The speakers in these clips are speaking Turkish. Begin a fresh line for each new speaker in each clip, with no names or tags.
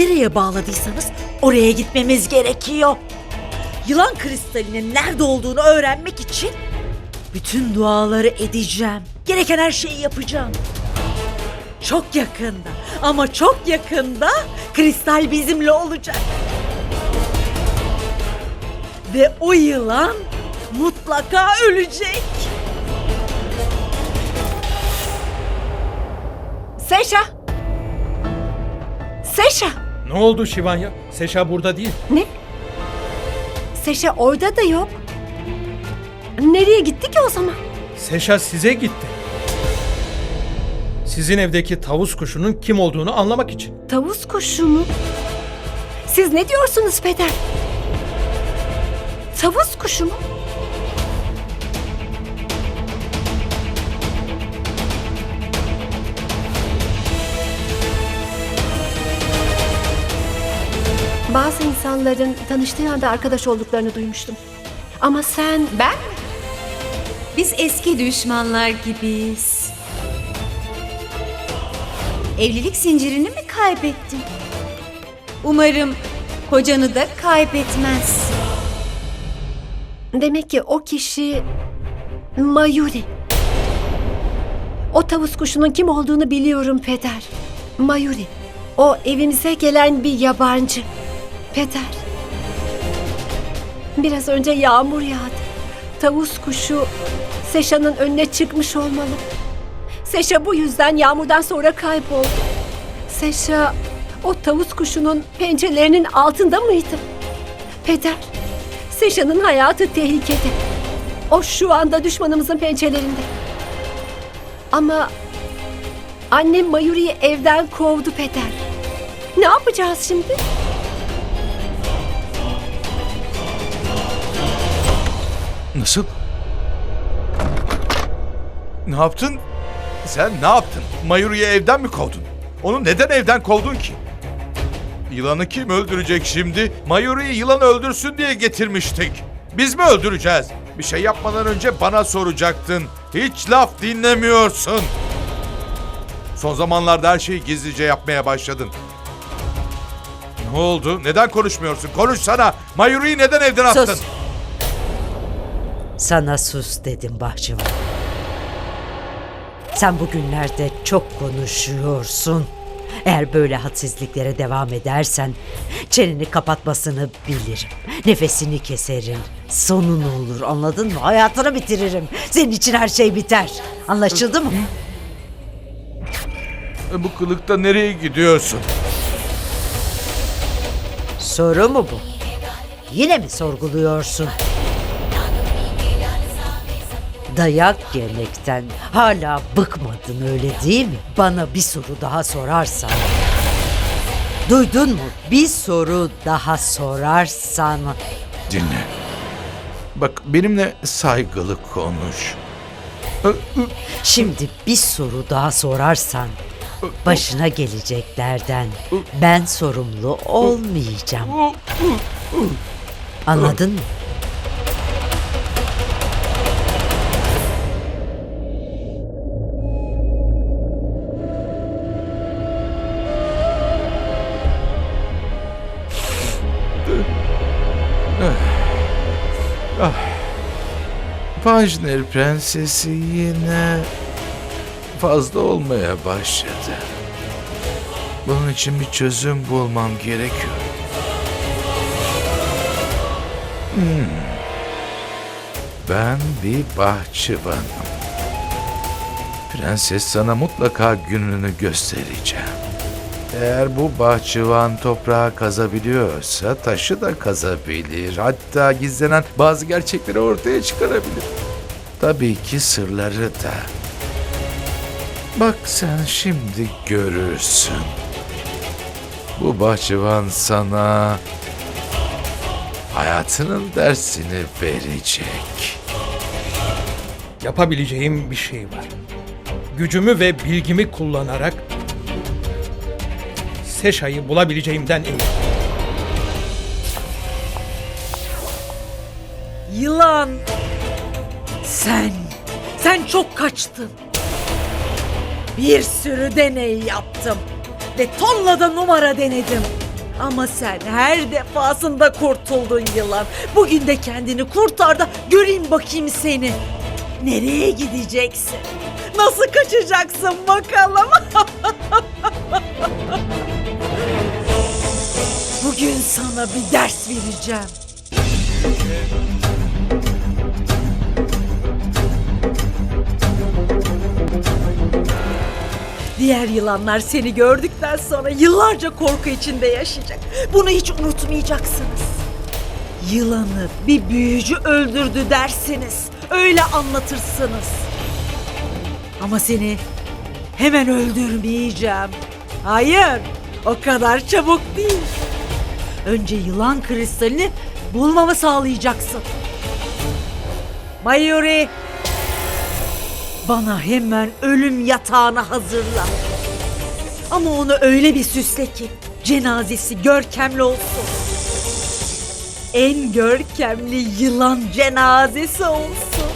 nereye bağladıysanız oraya gitmemiz gerekiyor. Yılan kristalinin nerede olduğunu öğrenmek için bütün duaları edeceğim. Gereken her şeyi yapacağım. Çok yakında ama çok yakında kristal bizimle olacak. Ve o yılan mutlaka ölecek.
Seşa! Seşa!
Ne oldu Şivanya? Seşa burada değil.
Ne? Seşa orada da yok. Nereye gitti ki o zaman?
Seşa size gitti. Sizin evdeki tavus kuşunun kim olduğunu anlamak için.
Tavus kuşu mu? Siz ne diyorsunuz peder? Tavus kuşu mu? Bazı insanların tanıştığı anda arkadaş olduklarını duymuştum. Ama sen...
Ben? Biz eski düşmanlar gibiyiz. Evlilik zincirini mi kaybettin? Umarım kocanı da kaybetmez.
Demek ki o kişi Mayuri. O tavus kuşunun kim olduğunu biliyorum peder. Mayuri. O evimize gelen bir yabancı. Peder. Biraz önce yağmur yağdı. Tavus kuşu Seşa'nın önüne çıkmış olmalı. Seşa bu yüzden yağmurdan sonra kayboldu. Seşa o tavus kuşunun pençelerinin altında mıydı? Peder, Seşa'nın hayatı tehlikede. O şu anda düşmanımızın pençelerinde. Ama annem Mayuri'yi evden kovdu peder. Ne yapacağız şimdi?
Nasıl? Ne yaptın? Sen ne yaptın? Mayuri'yi evden mi kovdun? Onu neden evden kovdun ki? Yılanı kim öldürecek şimdi? Mayuri'yi yılan öldürsün diye getirmiştik. Biz mi öldüreceğiz? Bir şey yapmadan önce bana soracaktın. Hiç laf dinlemiyorsun. Son zamanlarda her şeyi gizlice yapmaya başladın. Ne oldu? Neden konuşmuyorsun? Konuşsana. Mayuri'yi neden evden attın?
Sus. Sana sus dedim bahçıvan. Sen bugünlerde çok konuşuyorsun. Eğer böyle hadsizliklere devam edersen çeneni kapatmasını bilirim. Nefesini keserim. Sonun olur anladın mı? Hayatını bitiririm. Senin için her şey biter. Anlaşıldı mı?
E, Bu kılıkta nereye gidiyorsun?
Soru mu bu? Yine mi sorguluyorsun? Dayak yemekten hala bıkmadın öyle değil mi? Bana bir soru daha sorarsan. Duydun mu? Bir soru daha sorarsan.
Dinle. Bak benimle saygılı konuş.
Şimdi bir soru daha sorarsan başına geleceklerden ben sorumlu olmayacağım. Anladın mı?
Pajner prensesi yine fazla olmaya başladı. Bunun için bir çözüm bulmam gerekiyor. Hmm. Ben bir bahçıvanım. Prenses sana mutlaka gününü göstereceğim. Eğer bu bahçıvan toprağı kazabiliyorsa taşı da kazabilir. Hatta gizlenen bazı gerçekleri ortaya çıkarabilir. Tabii ki sırları da. Bak sen şimdi görürsün. Bu bahçıvan sana hayatının dersini verecek.
Yapabileceğim bir şey var. Gücümü ve bilgimi kullanarak Seşa'yı bulabileceğimden eminim.
Yılan. Sen, sen çok kaçtın. Bir sürü deney yaptım. Ve tonla da numara denedim. Ama sen her defasında kurtuldun yılan. Bugün de kendini kurtar da göreyim bakayım seni. Nereye gideceksin? Nasıl kaçacaksın bakalım? Bugün sana bir ders vereceğim. Diğer yılanlar seni gördükten sonra yıllarca korku içinde yaşayacak. Bunu hiç unutmayacaksınız. Yılanı bir büyücü öldürdü dersiniz. Öyle anlatırsınız. Ama seni hemen öldürmeyeceğim. Hayır, o kadar çabuk değil. Önce yılan kristalini bulmamı sağlayacaksın. Mayuri, bana hemen ölüm yatağını hazırla. Ama onu öyle bir süsle ki cenazesi görkemli olsun. En görkemli yılan cenazesi olsun.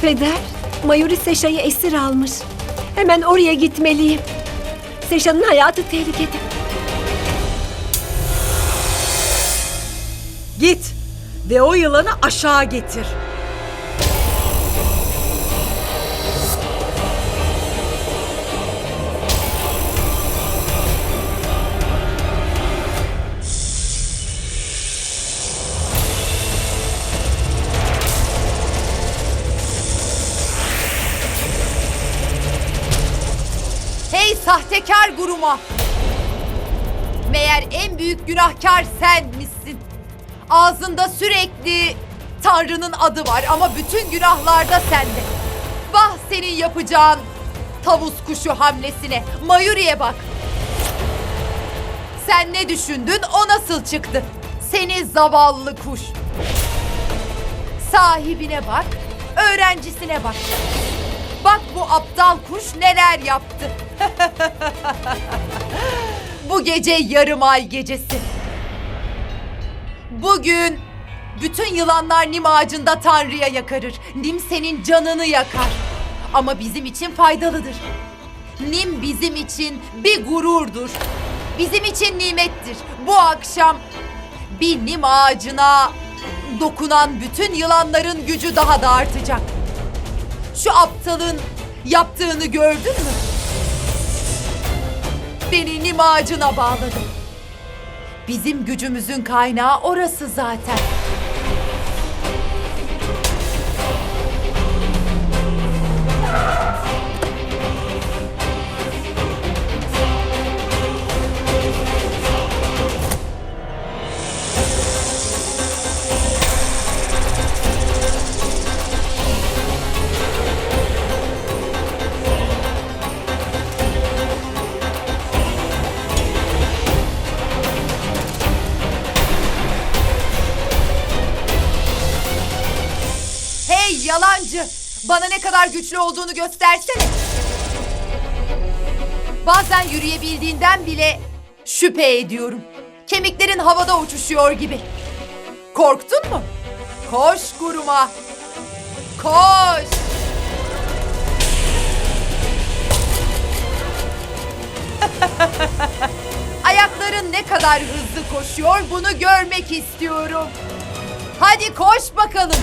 Peder, Mayuri Seşa'yı esir almış. Hemen oraya gitmeliyim. Seşa'nın hayatı tehlikede.
Git ve o yılanı aşağı getir.
Hey sahtekar guruma! Meğer en büyük günahkar sen misin? Ağzında sürekli Tanrı'nın adı var ama bütün günahlar da sende. Vah senin yapacağın tavus kuşu hamlesine. Mayuri'ye bak. Sen ne düşündün o nasıl çıktı? Seni zavallı kuş. Sahibine bak, öğrencisine bak. Bak bu aptal kuş neler yaptı. bu gece yarım ay gecesi. Bugün bütün yılanlar Nim ağacında Tanrı'ya yakarır. Nim senin canını yakar. Ama bizim için faydalıdır. Nim bizim için bir gururdur. Bizim için nimettir. Bu akşam bir Nim ağacına dokunan bütün yılanların gücü daha da artacak. Şu aptalın yaptığını gördün mü? Beni nim ağacına bağladı. Bizim gücümüzün kaynağı orası zaten. Hey kadar güçlü olduğunu göstersene. Bazen yürüyebildiğinden bile şüphe ediyorum. Kemiklerin havada uçuşuyor gibi. Korktun mu? Koş kuruma. Koş. Ayakların ne kadar hızlı koşuyor bunu görmek istiyorum. Hadi koş bakalım.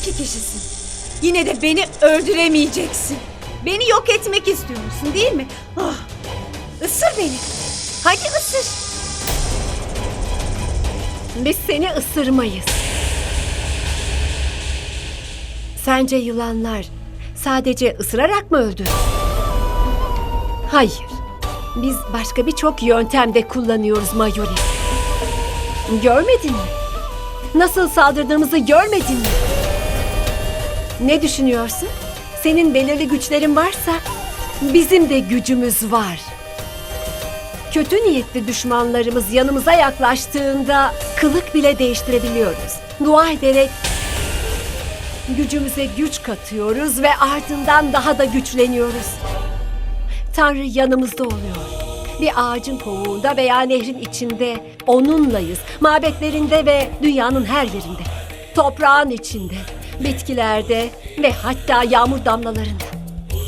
İki kişisin. Yine de beni öldüremeyeceksin. Beni yok etmek istiyorsun değil mi? Ah, ısır beni. Hadi ısır.
Biz seni ısırmayız. Sence yılanlar sadece ısırarak mı öldü? Hayır. Biz başka birçok yöntem de kullanıyoruz Mayuri. Görmedin mi? Nasıl saldırdığımızı görmedin mi? Ne düşünüyorsun? Senin belirli güçlerin varsa bizim de gücümüz var. Kötü niyetli düşmanlarımız yanımıza yaklaştığında kılık bile değiştirebiliyoruz. Dua ederek gücümüze güç katıyoruz ve ardından daha da güçleniyoruz. Tanrı yanımızda oluyor. Bir ağacın kovuğunda veya nehrin içinde onunlayız. Mabetlerinde ve dünyanın her yerinde. Toprağın içinde, bitkilerde ve hatta yağmur damlalarında.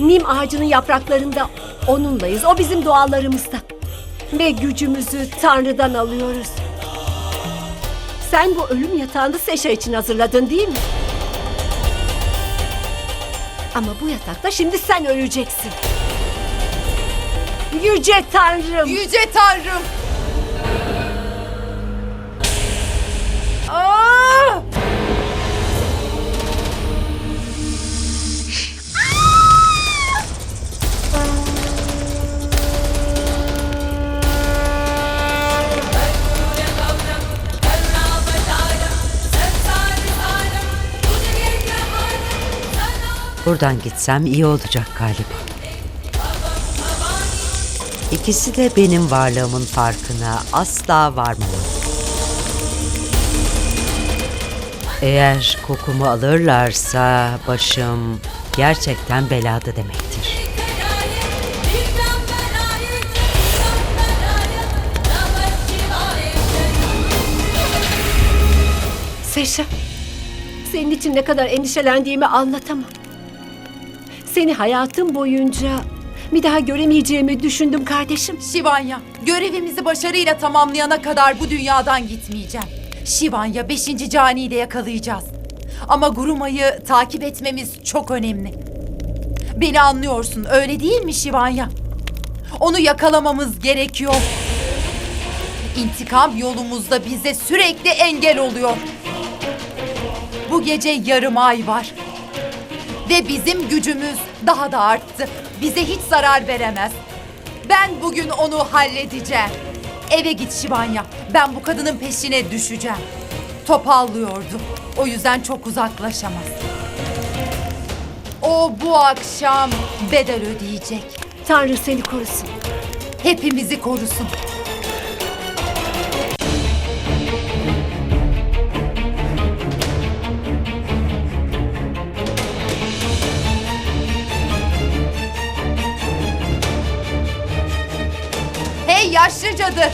Nim ağacının yapraklarında onunlayız. O bizim dualarımızda. Ve gücümüzü Tanrı'dan alıyoruz. Sen bu ölüm yatağını Seşa için hazırladın değil mi? Ama bu yatakta şimdi sen öleceksin. Yüce Tanrım!
Yüce Tanrım!
Buradan gitsem iyi olacak galiba. İkisi de benim varlığımın farkına asla varmamalı. Eğer kokumu alırlarsa başım gerçekten belada demektir.
Seşa, senin için ne kadar endişelendiğimi anlatamam. Seni hayatım boyunca bir daha göremeyeceğimi düşündüm kardeşim.
Şivanya, görevimizi başarıyla tamamlayana kadar bu dünyadan gitmeyeceğim. Şivanya 5. caniyi de yakalayacağız. Ama Guruma'yı takip etmemiz çok önemli. Beni anlıyorsun öyle değil mi Şivanya? Onu yakalamamız gerekiyor. İntikam yolumuzda bize sürekli engel oluyor. Bu gece yarım ay var. Ve bizim gücümüz daha da arttı. Bize hiç zarar veremez. Ben bugün onu halledeceğim. Eve git Şivanya. Ben bu kadının peşine düşeceğim. Topallıyordu. O yüzden çok uzaklaşamaz. O bu akşam bedel ödeyecek.
Tanrı seni korusun.
Hepimizi korusun. Yaşlı cadı!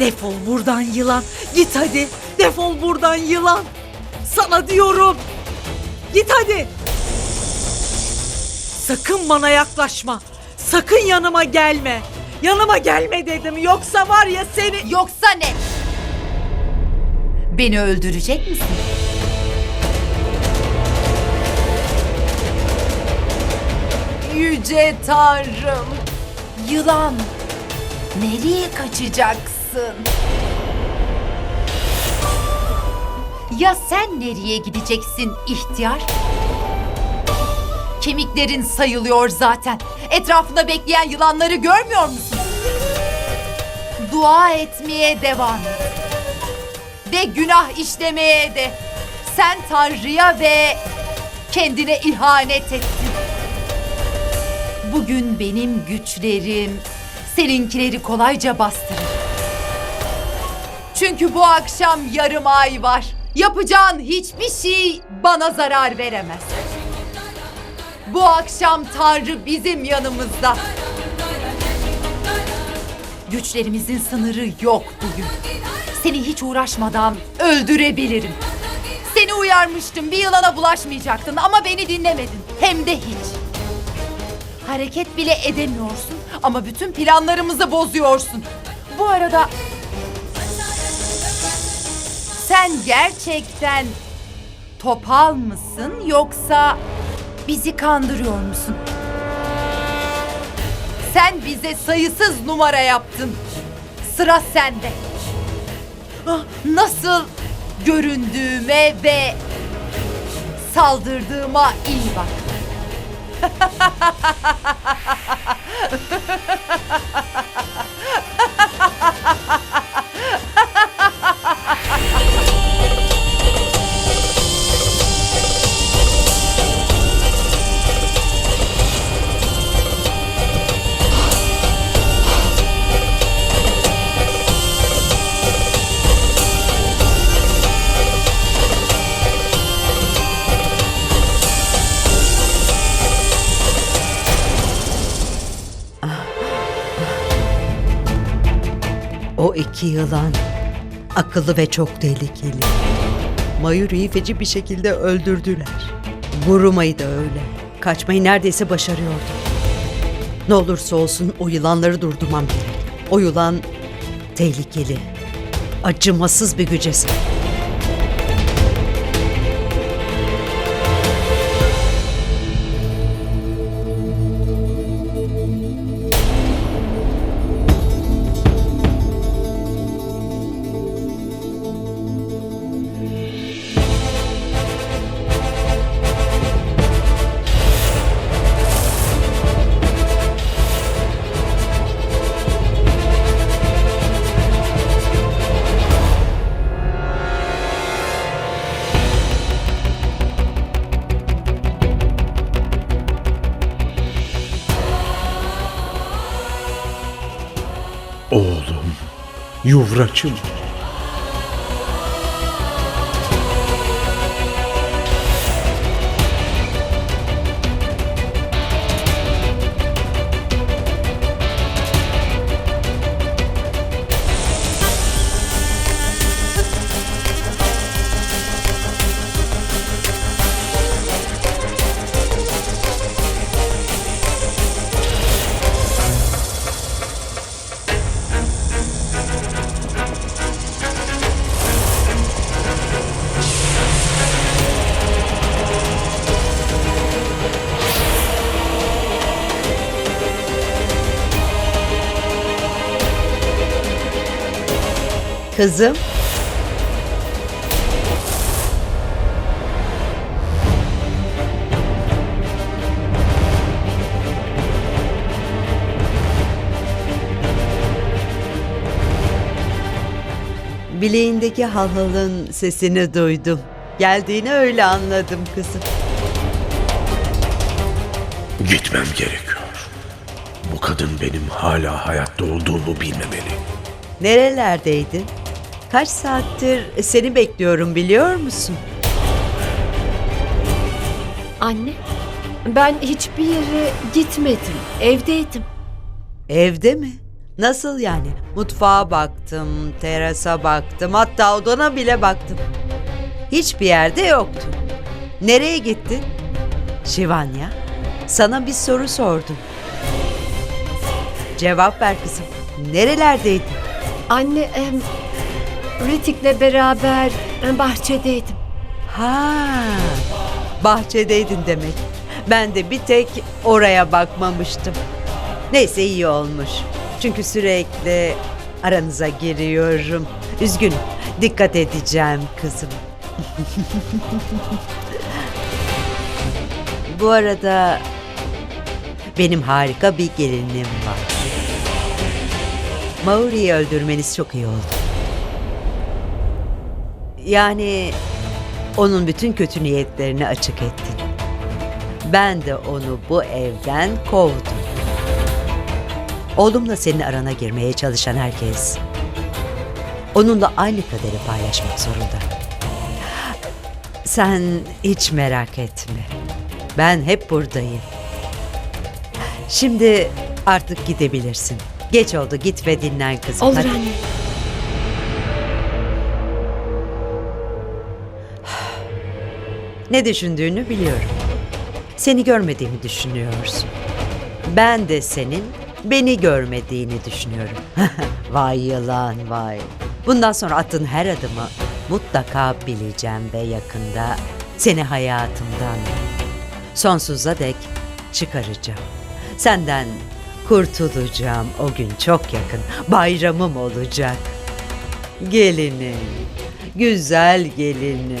Defol buradan yılan. Git hadi. Defol buradan yılan. Sana diyorum. Git hadi. Sakın bana yaklaşma. Sakın yanıma gelme. Yanıma gelme dedim. Yoksa var ya seni...
Yoksa ne? Beni öldürecek misin? Yüce Tanrım! Yılan! Nereye kaçacaksın? Ya sen nereye gideceksin ihtiyar? Kemiklerin sayılıyor zaten. Etrafında bekleyen yılanları görmüyor musun? Dua etmeye devam et. Ve günah işlemeye de. Sen Tanrı'ya ve kendine ihanet ettin. Bugün benim güçlerim seninkileri kolayca bastırır. Çünkü bu akşam yarım ay var. Yapacağın hiçbir şey bana zarar veremez. Bu akşam Tanrı bizim yanımızda. Güçlerimizin sınırı yok bugün. Seni hiç uğraşmadan öldürebilirim. Seni uyarmıştım bir yılana bulaşmayacaktın ama beni dinlemedin. Hem de hiç. Hareket bile edemiyorsun ama bütün planlarımızı bozuyorsun. Bu arada sen gerçekten topal mısın yoksa bizi kandırıyor musun? Sen bize sayısız numara yaptın. Sıra sende. Ah, Nasıl göründüğüme ve saldırdığıma iyi bak.
iki yılan akıllı ve çok tehlikeli. Mayuri'yi feci bir şekilde öldürdüler. Guruma'yı da öyle. Kaçmayı neredeyse başarıyordu. Ne olursa olsun o yılanları durdurmam gerek. O yılan tehlikeli. Acımasız bir güce sahip.
Yuvraçım.
Kızım. Bileğindeki halhalın sesini duydum. Geldiğini öyle anladım kızım.
Gitmem gerekiyor. Bu kadın benim hala hayatta olduğumu bilmemeli.
Nerelerdeydin? Kaç saattir seni bekliyorum biliyor musun?
Anne, ben hiçbir yere gitmedim. Evdeydim.
Evde mi? Nasıl yani? Mutfağa baktım, terasa baktım, hatta odana bile baktım. Hiçbir yerde yoktu. Nereye gittin? Şivanya, sana bir soru sordum. Cevap ver kızım. Nerelerdeydin?
Anne, em, Ritik'le beraber bahçedeydim.
Ha, bahçedeydin demek. Ben de bir tek oraya bakmamıştım. Neyse iyi olmuş. Çünkü sürekli aranıza giriyorum. Üzgünüm. Dikkat edeceğim kızım. Bu arada benim harika bir gelinim var. Mauri'yi öldürmeniz çok iyi oldu. Yani onun bütün kötü niyetlerini açık ettin. Ben de onu bu evden kovdum. Oğlumla senin arana girmeye çalışan herkes onunla aynı kaderi paylaşmak zorunda. Sen hiç merak etme. Ben hep buradayım. Şimdi artık gidebilirsin. Geç oldu git ve dinlen kızım.
Olur
Hadi.
anne.
Ne düşündüğünü biliyorum. Seni görmediğimi düşünüyorsun. Ben de senin beni görmediğini düşünüyorum. vay yılan vay. Bundan sonra attığın her adımı mutlaka bileceğim ve yakında seni hayatımdan sonsuza dek çıkaracağım. Senden kurtulacağım o gün çok yakın. Bayramım olacak. Gelinim, güzel gelinim.